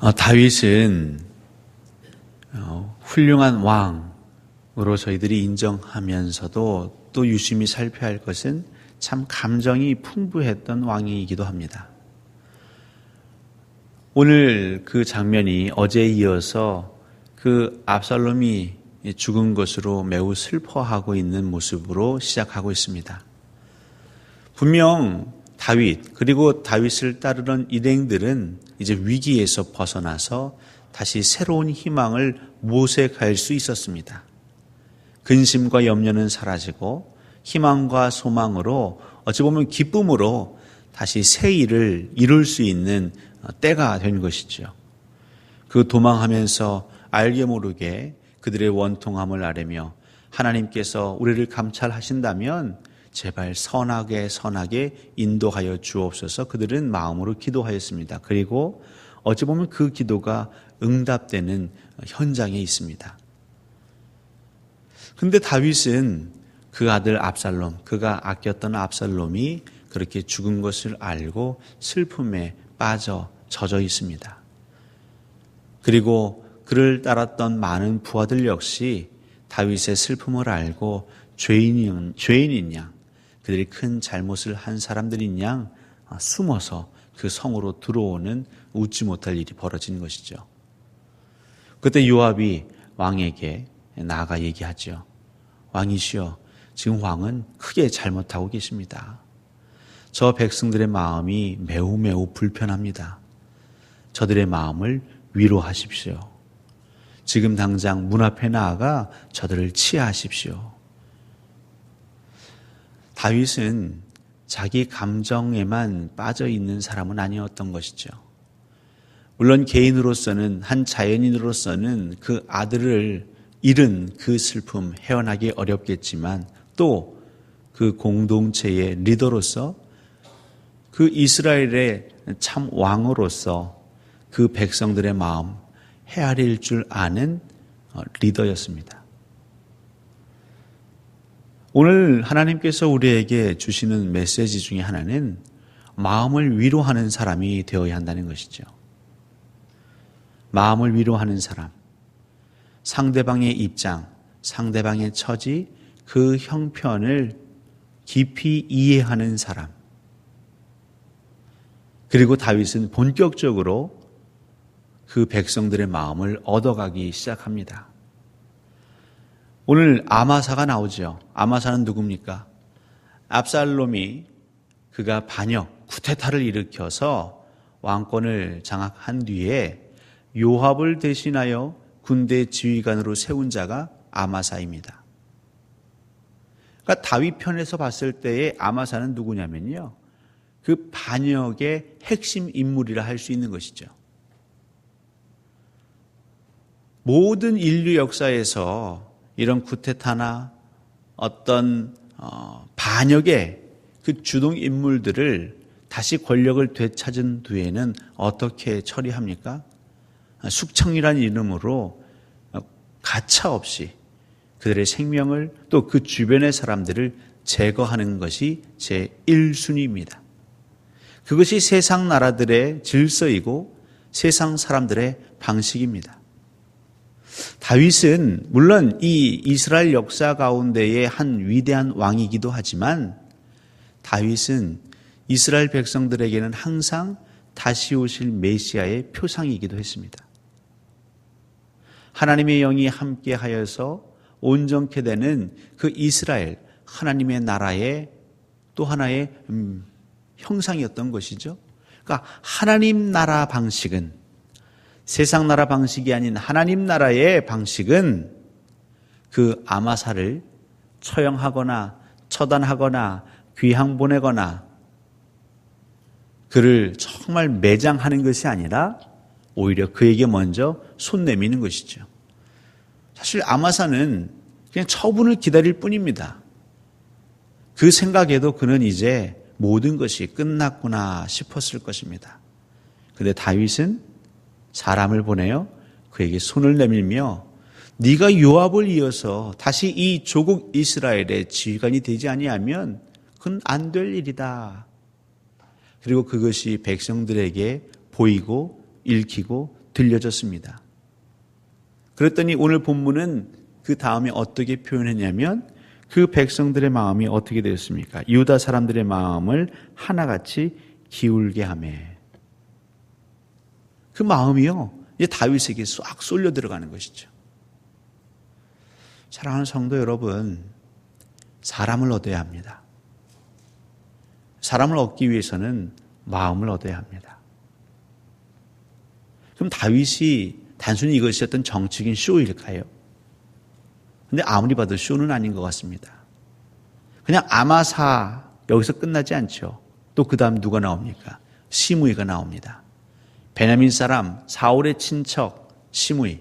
어, 다윗은 어, 훌륭한 왕으로 저희들이 인정하면서도 또 유심히 살펴야 할 것은 참 감정이 풍부했던 왕이기도 합니다. 오늘 그 장면이 어제에 이어서 그 압살롬이 죽은 것으로 매우 슬퍼하고 있는 모습으로 시작하고 있습니다. 분명 다윗 그리고 다윗을 따르는 일행들은 이제 위기에서 벗어나서 다시 새로운 희망을 모색할 수 있었습니다. 근심과 염려는 사라지고 희망과 소망으로 어찌 보면 기쁨으로 다시 새 일을 이룰 수 있는 때가 된 것이죠. 그 도망하면서 알게 모르게 그들의 원통함을 아뢰며 하나님께서 우리를 감찰하신다면 제발 선하게 선하게 인도하여 주옵소서 그들은 마음으로 기도하였습니다. 그리고 어찌 보면 그 기도가 응답되는 현장에 있습니다. 근데 다윗은 그 아들 압살롬, 그가 아꼈던 압살롬이 그렇게 죽은 것을 알고 슬픔에 빠져 젖어 있습니다. 그리고 그를 따랐던 많은 부하들 역시 다윗의 슬픔을 알고 죄인인, 양, 그들이 큰 잘못을 한 사람들인 양 숨어서 그 성으로 들어오는 웃지 못할 일이 벌어진 것이죠. 그때 요압이 왕에게 나아가 얘기하죠. 왕이시여, 지금 왕은 크게 잘못하고 계십니다. 저 백성들의 마음이 매우 매우 불편합니다. 저들의 마음을 위로하십시오. 지금 당장 문 앞에 나아가 저들을 치하하십시오. 다윗은 자기 감정에만 빠져 있는 사람은 아니었던 것이죠. 물론 개인으로서는 한 자연인으로서는 그 아들을 잃은 그 슬픔 헤어나기 어렵겠지만 또 그 공동체의 리더로서 그 이스라엘의 참 왕으로서 그 백성들의 마음 헤아릴 줄 아는 리더였습니다. 오늘 하나님께서 우리에게 주시는 메시지 중에 하나는 마음을 위로하는 사람이 되어야 한다는 것이죠. 마음을 위로하는 사람, 상대방의 입장, 상대방의 처지, 그 형편을 깊이 이해하는 사람. 그리고 다윗은 본격적으로 그 백성들의 마음을 얻어가기 시작합니다. 오늘 아마사가 나오죠. 아마사는 누굽니까? 압살롬이 그가 반역, 쿠데타를 일으켜서 왕권을 장악한 뒤에 요합을 대신하여 군대 지휘관으로 세운 자가 아마사입니다. 그러니까 다윗 편에서 봤을 때의 아마사는 누구냐면요. 그 반역의 핵심 인물이라 할 수 있는 것이죠. 모든 인류 역사에서 이런 쿠테타나 어떤 어, 반역의 그 주동 인물들을 다시 권력을 되찾은 뒤에는 어떻게 처리합니까? 숙청이란 이름으로 가차 없이 그들의 생명을 또 그 주변의 사람들을 제거하는 것이 제 1순위입니다. 그것이 세상 나라들의 질서이고 세상 사람들의 방식입니다. 다윗은 물론 이 이스라엘 역사 가운데의 한 위대한 왕이기도 하지만 다윗은 이스라엘 백성들에게는 항상 다시 오실 메시아의 표상이기도 했습니다. 하나님의 영이 함께 하여서 온전케 되는 그 이스라엘 하나님의 나라의 또 하나의 음, 형상이었던 것이죠. 그러니까 하나님 나라 방식은 세상 나라 방식이 아닌 하나님 나라의 방식은 그 아마사를 처형하거나 처단하거나 귀향 보내거나 그를 정말 매장하는 것이 아니라 오히려 그에게 먼저 손 내미는 것이죠. 사실 아마사는 그냥 처분을 기다릴 뿐입니다. 그 생각에도 그는 이제 모든 것이 끝났구나 싶었을 것입니다. 근데 다윗은 사람을 보내요. 그에게 손을 내밀며 네가 요압을 이어서 다시 이 조국 이스라엘의 지휘관이 되지 아니하면 그건 안 될 일이다. 그리고 그것이 백성들에게 보이고 읽히고 들려졌습니다. 그랬더니 오늘 본문은 그 다음에 어떻게 표현했냐면 그 백성들의 마음이 어떻게 되었습니까? 유다 사람들의 마음을 하나같이 기울게 하매. 그 마음이요. 이제 다윗에게 싹 쏠려 들어가는 것이죠. 사랑하는 성도 여러분, 사람을 얻어야 합니다. 사람을 얻기 위해서는 마음을 얻어야 합니다. 그럼 다윗이 단순히 이것이 어떤 정치적인 쇼일까요? 근데 아무리 봐도 쇼는 아닌 것 같습니다. 그냥 아마사 여기서 끝나지 않죠. 또 그 다음 누가 나옵니까? 시무이가 나옵니다. 베냐민 사람 사울의 친척 시무이.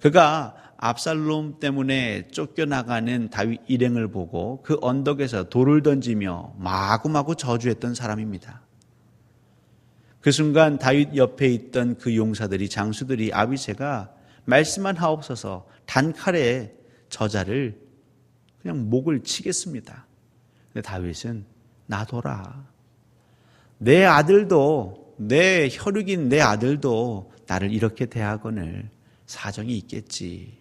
그가 압살롬 때문에 쫓겨나가는 다윗 일행을 보고 그 언덕에서 돌을 던지며 마구마구 저주했던 사람입니다. 그 순간 다윗 옆에 있던 그 용사들이 장수들이 아비세가 말씀만 하옵소서 단칼에 저자를 그냥 목을 치겠습니다. 근데 다윗은 놔둬라. 내 아들도 내 혈육인 내 아들도 나를 이렇게 대하거늘 사정이 있겠지.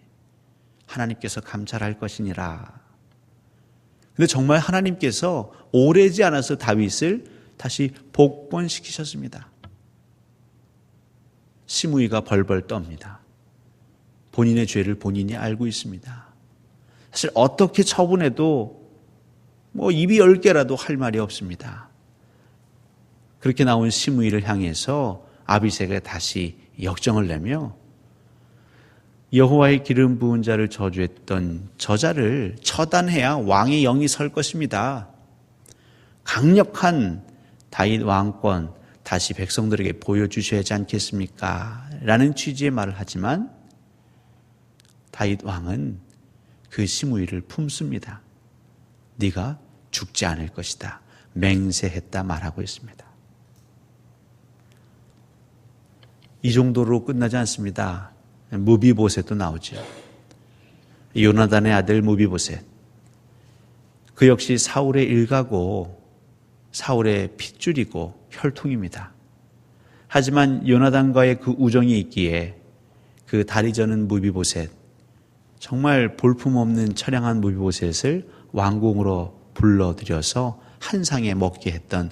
하나님께서 감찰할 것이니라. 근데 정말 하나님께서 오래지 않아서 다윗을 다시 복권시키셨습니다. 시무이가 벌벌 떱니다. 본인의 죄를 본인이 알고 있습니다. 사실 어떻게 처분해도 뭐 입이 열 개라도 할 말이 없습니다. 그렇게 나온 시무이를 향해서 아비세가 다시 역정을 내며 여호와의 기름 부은 자를 저주했던 저자를 처단해야 왕의 영이 설 것입니다. 강력한 다윗 왕권 다시 백성들에게 보여주셔야 하지 않겠습니까? 라는 취지의 말을 하지만 다윗 왕은 그 시무이를 품습니다. 네가 죽지 않을 것이다. 맹세했다 말하고 있습니다. 이 정도로 끝나지 않습니다. 무비보셋도 나오죠. 요나단의 아들 무비보셋. 그 역시 사울의 일가고 사울의 핏줄이고 혈통입니다. 하지만 요나단과의 그 우정이 있기에 그 다리 저는 무비보셋 정말 볼품없는 처량한 무비보셋을 왕궁으로 불러들여서 한 상에 먹게 했던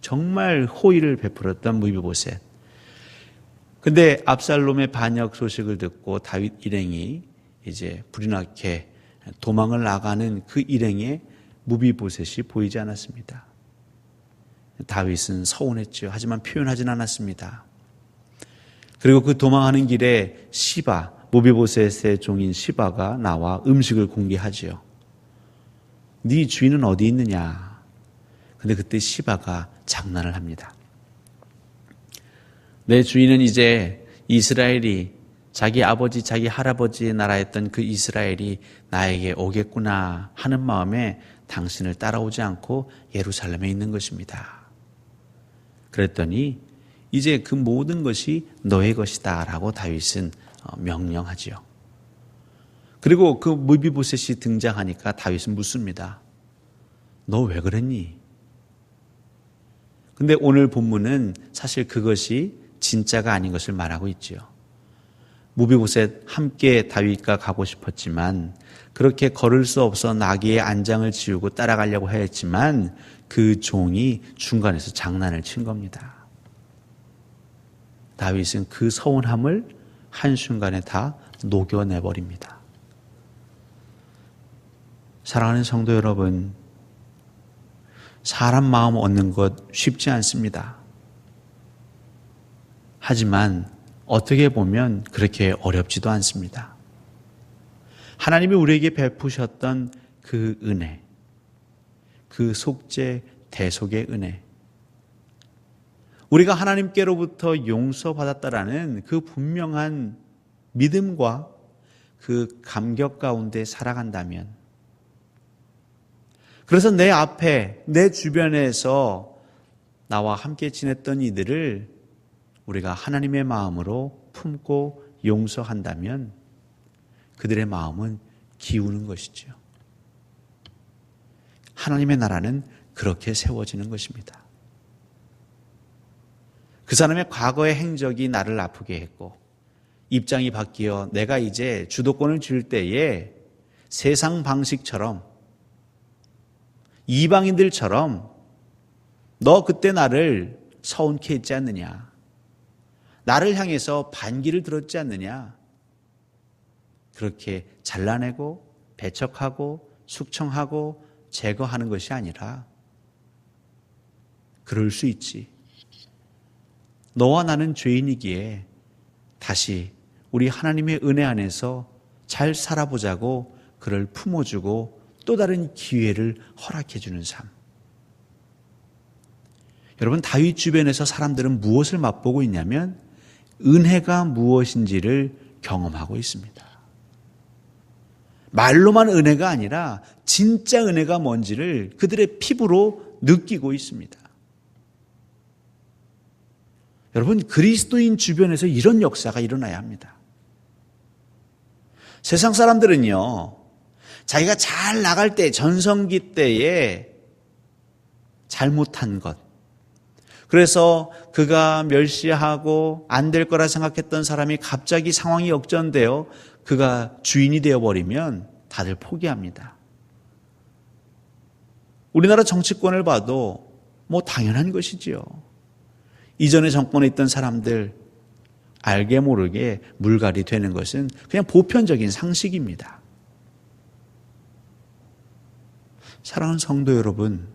정말 호의를 베풀었던 무비보셋. 근데 압살롬의 반역 소식을 듣고 다윗 일행이 이제 불이 나게 도망을 나가는 그 일행의 무비보셋이 보이지 않았습니다. 다윗은 서운했죠. 하지만 표현하진 않았습니다. 그리고 그 도망하는 길에 시바, 무비보셋의 종인 시바가 나와 음식을 공개하지요. 네 주인은 어디 있느냐? 근데 그때 시바가 장난을 합니다. 내 주인은 이제 이스라엘이 자기 아버지, 자기 할아버지의 나라였던 그 이스라엘이 나에게 오겠구나 하는 마음에 당신을 따라오지 않고 예루살렘에 있는 것입니다. 그랬더니 이제 그 모든 것이 너의 것이다 라고 다윗은 어, 명령하지요. 그리고 그 무비보셋이 등장하니까 다윗은 묻습니다. 너 왜 그랬니? 근데 오늘 본문은 사실 그것이 진짜가 아닌 것을 말하고 있지요. 무비보셋 함께 다윗과 가고 싶었지만 그렇게 걸을 수 없어 나귀의 안장을 지우고 따라가려고 하였지만 그 종이 중간에서 장난을 친 겁니다. 다윗은 그 서운함을 한순간에 다 녹여내버립니다. 사랑하는 성도 여러분, 사람 마음 얻는 것 쉽지 않습니다. 하지만 어떻게 보면 그렇게 어렵지도 않습니다. 하나님이 우리에게 베푸셨던 그 은혜, 그 속죄 대속의 은혜, 우리가 하나님께로부터 용서받았다라는 그 분명한 믿음과 그 감격 가운데 살아간다면, 그래서 내 앞에, 내 주변에서 나와 함께 지냈던 이들을 우리가 하나님의 마음으로 품고 용서한다면 그들의 마음은 기우는 것이죠. 하나님의 나라는 그렇게 세워지는 것입니다. 그 사람의 과거의 행적이 나를 아프게 했고 입장이 바뀌어 내가 이제 주도권을 줄 때에 세상 방식처럼 이방인들처럼 너 그때 나를 서운케 했지 않느냐? 나를 향해서 반기를 들었지 않느냐? 그렇게 잘라내고 배척하고 숙청하고 제거하는 것이 아니라 그럴 수 있지. 너와 나는 죄인이기에 다시 우리 하나님의 은혜 안에서 잘 살아보자고 그를 품어주고 또 다른 기회를 허락해 주는 삶. 여러분, 다윗 주변에서 사람들은 무엇을 맛보고 있냐면 은혜가 무엇인지를 경험하고 있습니다. 말로만 은혜가 아니라 진짜 은혜가 뭔지를 그들의 피부로 느끼고 있습니다. 여러분, 그리스도인 주변에서 이런 역사가 일어나야 합니다. 세상 사람들은요, 자기가 잘 나갈 때, 전성기 때에 잘못한 것, 그래서 그가 멸시하고 안 될 거라 생각했던 사람이 갑자기 상황이 역전되어 그가 주인이 되어버리면 다들 포기합니다. 우리나라 정치권을 봐도 뭐 당연한 것이지요. 이전에 정권에 있던 사람들 알게 모르게 물갈이 되는 것은 그냥 보편적인 상식입니다. 사랑하는 성도 여러분,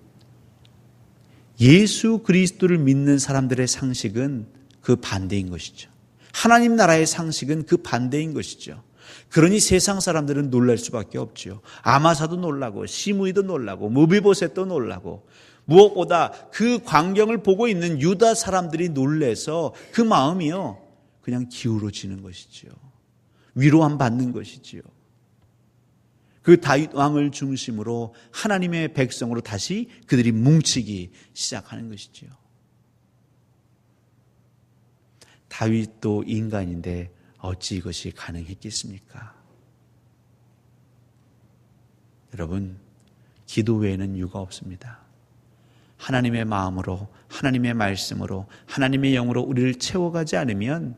예수 그리스도를 믿는 사람들의 상식은 그 반대인 것이죠. 하나님 나라의 상식은 그 반대인 것이죠. 그러니 세상 사람들은 놀랄 수밖에 없죠. 아마사도 놀라고 시므이도 놀라고 무비보셋도 놀라고 무엇보다 그 광경을 보고 있는 유다 사람들이 놀래서 그 마음이요 그냥 기울어지는 것이지요. 위로함 받는 것이지요. 그 다윗 왕을 중심으로 하나님의 백성으로 다시 그들이 뭉치기 시작하는 것이지요. 다윗도 인간인데 어찌 이것이 가능했겠습니까? 여러분, 기도 외에는 유가 없습니다. 하나님의 마음으로, 하나님의 말씀으로, 하나님의 영으로 우리를 채워가지 않으면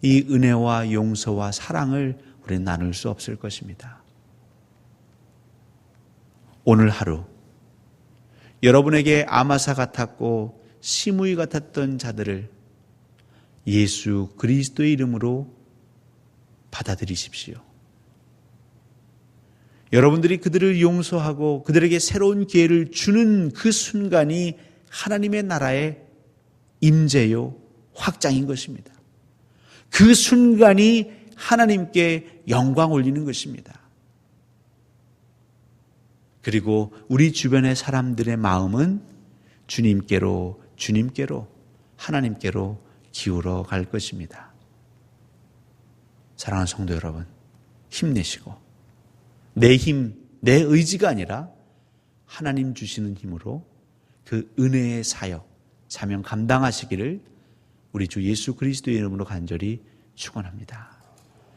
이 은혜와 용서와 사랑을 우리는 나눌 수 없을 것입니다. 오늘 하루 여러분에게 아마사 같았고 시무이 같았던 자들을 예수 그리스도의 이름으로 받아들이십시오. 여러분들이 그들을 용서하고 그들에게 새로운 기회를 주는 그 순간이 하나님의 나라의 임재요 확장인 것입니다. 그 순간이 하나님께 영광 올리는 것입니다. 그리고 우리 주변의 사람들의 마음은 주님께로, 주님께로, 하나님께로 기울어 갈 것입니다. 사랑하는 성도 여러분, 힘내시고, 내 힘, 내 의지가 아니라 하나님 주시는 힘으로 그 은혜의 사역, 사명 감당하시기를 우리 주 예수 그리스도의 이름으로 간절히 축원합니다.